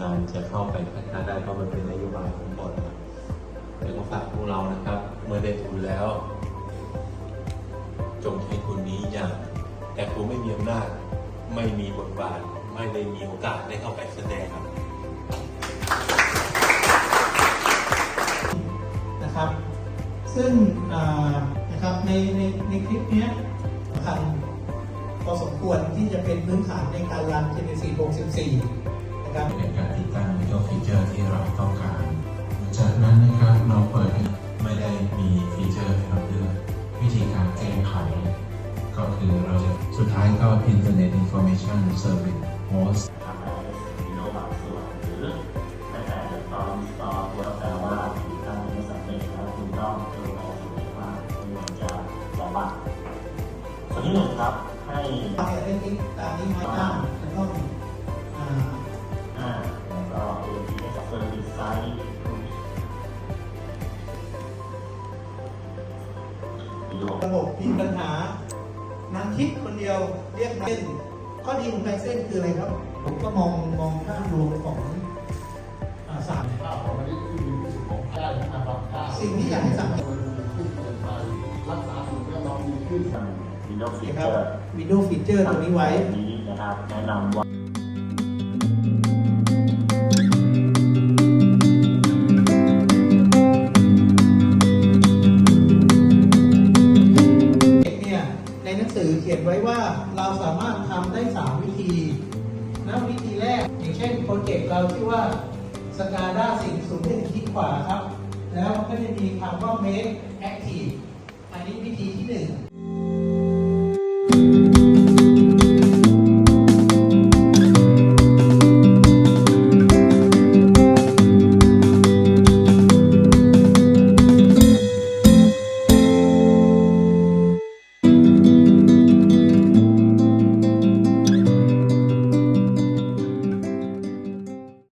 งานจะเข้าไปพัฒนาได้เพราะมันเป็นนโยบายของบอร์ดครับแต่ก็ฝากพวกเรานะครับ เมื่อได้ทุนแล้ว จงใช้ทุนนี้อย่าง แต่ครูไม่มีอำนาจไม่มีบทบาท ไม่ได้มีโอกาสได้เข้าไปแสดงครับนะครับ ซึ่งนะครับในในในคลิปนี้สำคัญพอสมควรที่จะเป็นพื้นฐานในการรัน Genesis 64ะครับในการติดตั้งยกฟีเจอร์ที่เราต้องการ จากนั้นนะครับเราเปิดให้ไม่ได้มีฟีเจอร์ให้เราเลือกวิธีการแก้ไข ก็คือเราจะสุดท้ายก็ Internet Information Service Host ทำให้มีโลบางส่วนหรือแม้แต่ตอนตอนตัวแปลว่าติดตั้งไม่สำเร็จแล้วคุณต้องดูแลสุขภาพมันจะลำบากส่วนที่หนึ่งครับให้ตามนี้ตามนี้ไม้ตั้ง ระบบมีปัญหานักคิดคนเดียวเรียกเส้นข้อดีของไทเส้นคืออะไรครับ ผมก็มองมองภาพรวมของอาสามข้าวของวันนี้ที่ดีที่สุดของได้นะครับข้าวสิ่งที่อยากให้สังเกตขึ้นเกินไปรักษาสิ่งแวดล้อมดีขึ้นวิดีโอฟีเจอร์วิดีโอฟีเจอร์ตัวนี้ไว้นี้นะครับแนะนำว่า ขียนไว้ว่าเราสามารถทำได้ 3 วิธีนะวิธีแรก อย่างเช่นโปรเจกต์เราชื่อว่าสกาด้าสิ่งศูนย์หนึ่งคลิกขวาครับ แล้วก็จะมีคำว่า make active อันนี้วิธีที่หนึ่ง